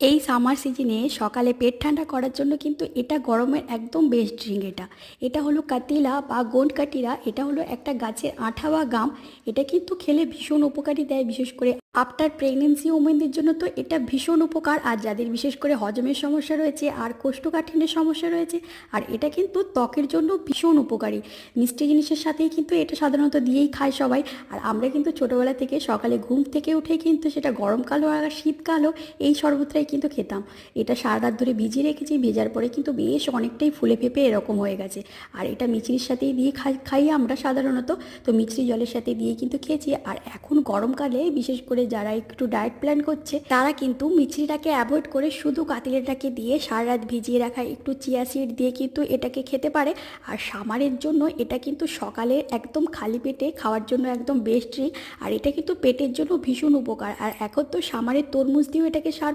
এই সামার সিজনে সকালে পেট ঠান্ডা করার জন্য কিন্তু এটা গরমের একদম বেস্ট ড্রিঙ্ক এটা। এটা হলো কাতিলা বা গোন্ড কাটিরা এটা হলো একটা গাছের আঠা বা গাম এটা কিন্তু খেলে ভীষণ উপকারী দেয়, বিশেষ করে আফটার প্রেগনেন্সি ওমেনদের জন্য তো এটা ভীষণ উপকার। আর যাদের বিশেষ করে হজমের সমস্যা রয়েছে, আর কোষ্ঠকাঠিন্যের সমস্যা রয়েছে, আর এটা কিন্তু ত্বকের জন্য ভীষণ উপকারী। মিষ্টি জিনিসের সাথেই কিন্তু এটা সাধারণত দিয়েই খায় সবাই। আর আমরা কিন্তু ছোটোবেলা থেকে সকালে ঘুম থেকে উঠে কিন্তু সেটা গরমকাল আর শীতকাল হোক এই শরবতটাই কিন্তু খেতাম। এটা সারা রাত ধরে ভিজিয়ে রেখেছি, ভেজার পরে কিন্তু বেশ অনেকটাই ফুলে ফেপে এরকম হয়ে গেছে। আর এটা মিচড়ির সাথেই দিয়ে খাই খাই আমরা সাধারণত। তো মিচড়ি জলের সাথে দিয়ে কিন্তু খেয়েছি। আর এখন গরমকালে বিশেষ করে যারা একটু ডায়েট প্ল্যান করছে, তারা কিন্তু মিচড়িটাকে অ্যাভয়েড করে শুধু কাতিলেটাকে দিয়ে সারা রাত ভিজিয়ে রাখা, একটু চিয়া সিড দিয়ে কিন্তু এটাকে খেতে পারে। আর সামারের জন্য এটা কিন্তু সকালে একদম খালি পেটে খাওয়ার জন্য একদম বেস্ট ড্রিঙ্ক আর এটা কিন্তু পেটের জন্য ভীষণ উপকার। আর এখন তো সামারের তরমুজ দিয়েও এটাকে সার